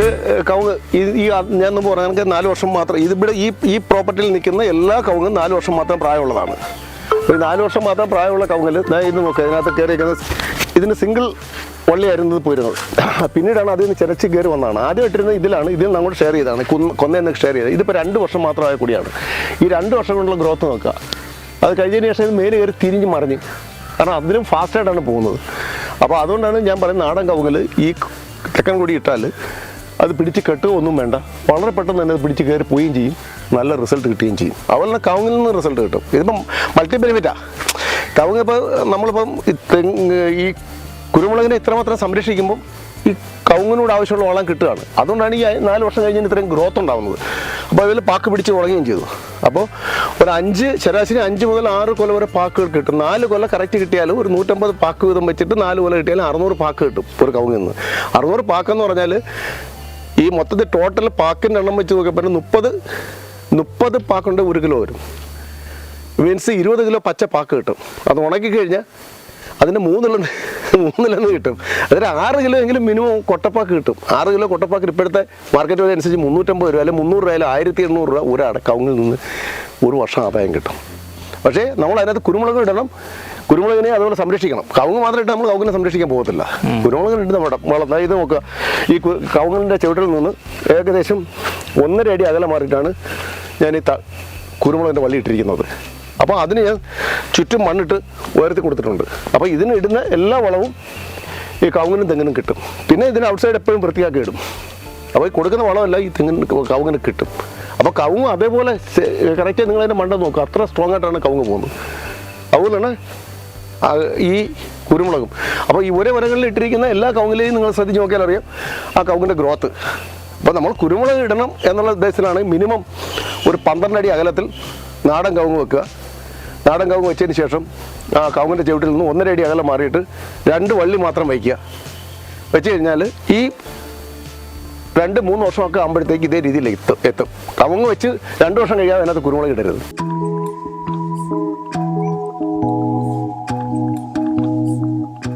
ഇത് കവുങ്ങ് ഈ ഞാൻ മുമ്പ് പറഞ്ഞ കണക്ക് നാല് വർഷം മാത്രം ഇതിവിടെ ഈ ഈ പ്രോപ്പർട്ടിയിൽ നിൽക്കുന്ന എല്ലാ കവുങ്ങും നാല് വർഷം മാത്രം പ്രായമുള്ളതാണ്. ഈ നാല് വർഷം മാത്രം പ്രായമുള്ള കവുങ്ങൽ ഇത് നോക്കുക ഇതിനകത്ത് കയറിയിരിക്കുന്നത് ഇതിന് സിംഗിൾ വള്ളിയായിരുന്നു ഇത് പോയിരുന്നത്. പിന്നീടാണ് അതിൽ നിന്ന് ചിരച്ച് കയറി വന്നതാണ്. ആദ്യം ഇട്ടിരുന്നത് ഇതിലാണ് ഇതിൽ നിന്ന് അങ്ങോട്ട് ഷെയർ ചെയ്തതാണ് കൊന്ന കൊന്നയെന്ന് ഷെയർ ചെയ്തത്. ഇതിപ്പോൾ രണ്ട് വർഷം മാത്രമായ കൂടിയാണ്. ഈ രണ്ട് വർഷം കൊണ്ടുള്ള ഗ്രോത്ത് നോക്കുക. അത് കഴിഞ്ഞതിന് ശേഷം ഇത് മേലെ കയറി തിരിഞ്ഞ് മറിഞ്ഞ്. കാരണം അതിലും ഫാസ്റ്റായിട്ടാണ് പോകുന്നത്. അപ്പോൾ അതുകൊണ്ടാണ് ഞാൻ പറയുന്നത് നാടൻ കവുങ്ങൽ ഈ തെക്കൻ കൂടി ഇട്ടാൽ അത് പിടിച്ച് കെട്ടുകയൊന്നും വേണ്ട. വളരെ പെട്ടെന്ന് തന്നെ അത് പിടിച്ച് കയറി പോവുകയും ചെയ്യും. നല്ല റിസൾട്ട് കിട്ടുകയും ചെയ്യും. അതുപോലെ തന്നെ കവുങ്ങിൽ നിന്ന് റിസൾട്ട് കിട്ടും. ഇതിപ്പം മൾട്ടി ബെനിഫിറ്റാണ് കവുങ്ങ് ഇപ്പോൾ നമ്മളിപ്പം ഈ കുരുമുളകിനെ ഇത്രമാത്രം സംരക്ഷിക്കുമ്പോൾ ഈ കവുങ്ങിനോട് ആവശ്യമുള്ള വളം കിട്ടുകയാണ്. അതുകൊണ്ടാണ് ഈ നാല് വർഷം കഴിഞ്ഞ് ഇത്രയും ഗ്രോത്ത് ഉണ്ടാകുന്നത് അപ്പോൾ അതിൽ പാക്ക് പിടിച്ച് തുടങ്ങുകയും ചെയ്തു. അപ്പോൾ ഒരു അഞ്ച് ശരാശരി അഞ്ച് മുതൽ ആറ് കൊല വരെ പാക്കുകൾ കിട്ടും. നാല് കൊല കറക്റ്റ് കിട്ടിയാലും ഒരു നൂറ്റമ്പത് പാക്ക് വീതം വെച്ചിട്ട് നാല് കൊല കിട്ടിയാലും അറുന്നൂറ് പാക്ക് കിട്ടും ഒരു കവുങ്ങിൽ നിന്ന്. അറുന്നൂറ് പാക്കെന്ന് പറഞ്ഞാൽ ഈ മൊത്തത്തിൽ ടോട്ടൽ പാക്കിന്റെ എണ്ണം വെച്ച് നോക്കിയപ്പോൾ മുപ്പത് മുപ്പത് പാക്കുണ്ട് ഒരു കിലോ വരും. മീൻസ് ഇരുപത് കിലോ പച്ച പാക്ക് കിട്ടും. അത് ഉണക്കി കഴിഞ്ഞാൽ അതിന് മൂന്നിലൊന്ന് മൂന്നിലൊന്ന് കിട്ടും. അതിൽ ആറ് കിലോ എങ്കിലും മിനിമം കൊട്ടപ്പാക്ക് കിട്ടും. ആറ് കിലോ കൊട്ടപ്പാക്ക് ഇപ്പോഴത്തെ മാർക്കറ്റ് വില അനുസരിച്ച് മുന്നൂറ്റമ്പത് രൂപ അല്ലെങ്കിൽ മുന്നൂറ് രൂപ അല്ലെങ്കിൽ ആയിരത്തി എണ്ണൂറ് രൂപ ഒരു കവുങ്ങിൽ നിന്ന് ഒരു വർഷം ആദായം കിട്ടും. പക്ഷേ നമ്മൾ അതിനകത്ത് കുരുമുളക് ഇടണം. കുരുമുളകിനെ അതുപോലെ സംരക്ഷിക്കണം. കവുങ്ങ് മാത്രം ഇട്ട് നമ്മൾ കവുങ്ങിനെ സംരക്ഷിക്കാൻ പോകത്തില്ല. കുരുമുളകിന് ഇട്ട് നമ്മുടെ വളം ഇത് നോക്കുക. ഈ കവുങ്ങിന്റെ ചുവട്ടിൽ നിന്ന് ഏകദേശം ഒന്നര അടി അകലെ മാറിയിട്ടാണ് ഞാൻ ഈ കുരുമുളകിന്റെ വള്ളി ഇട്ടിരിക്കുന്നത്. അപ്പോൾ അതിന് ഞാൻ ചുറ്റും മണ്ണിട്ട് ഉയർത്തി കൊടുത്തിട്ടുണ്ട്. അപ്പോൾ ഇതിന് ഇടുന്ന എല്ലാ വളവും ഈ കവുങ്ങിനും തെങ്ങിനും കിട്ടും. പിന്നെ ഇതിന് ഔട്ട്സൈഡ് എപ്പോഴും വൃത്തിയാക്കി ഇടും. അപ്പോൾ ഈ കൊടുക്കുന്ന വളമല്ല ഈ തെങ്ങിന് കവുങ്ങിന് കിട്ടും. അപ്പോൾ കവുങ്ങ് അതേപോലെ കറക്റ്റ് നിങ്ങൾ അതിന്റെ മണ്ട നോക്കുക അത്ര സ്ട്രോങ് ആയിട്ടാണ് കവുങ്ങ് പോകുന്നത്. അതുപോലെയാണ് ഈ കുരുമുളകും. അപ്പോൾ ഈ ഒരേ വരങ്ങളിൽ ഇട്ടിരിക്കുന്ന എല്ലാ കവുങ്ങിലെയും നിങ്ങൾ ശ്രദ്ധിച്ച് നോക്കിയാൽ അറിയാം ആ കവുങ്ങിന്റെ ഗ്രോത്ത് അപ്പോൾ നമ്മൾ കുരുമുളക് ഇടണം എന്നുള്ള ഉദ്ദേശത്തിലാണ് മിനിമം ഒരു പന്ത്രണ്ട് അടി അകലത്തിൽ നാടൻ കവുങ്ങ് വെക്കുക. നാടൻ കവുങ്ങ് വെച്ചതിന് ശേഷം ആ കവുങ്ങിന്റെ ചുവട്ടിൽ നിന്ന് ഒന്നര അടി അകലം മാറിയിട്ട് രണ്ട് വള്ളി മാത്രം വയ്ക്കുക. വെച്ച് കഴിഞ്ഞാൽ ഈ രണ്ട് മൂന്ന് വർഷമൊക്കെ ആകുമ്പോഴത്തേക്ക് ഇതേ രീതിയിൽ എത്തും. എത്തും. കവുങ്ങ് വെച്ച് രണ്ട് വർഷം കഴിയാതെ അതിനകത്ത് കുരുമുളക് ഇടരുത്.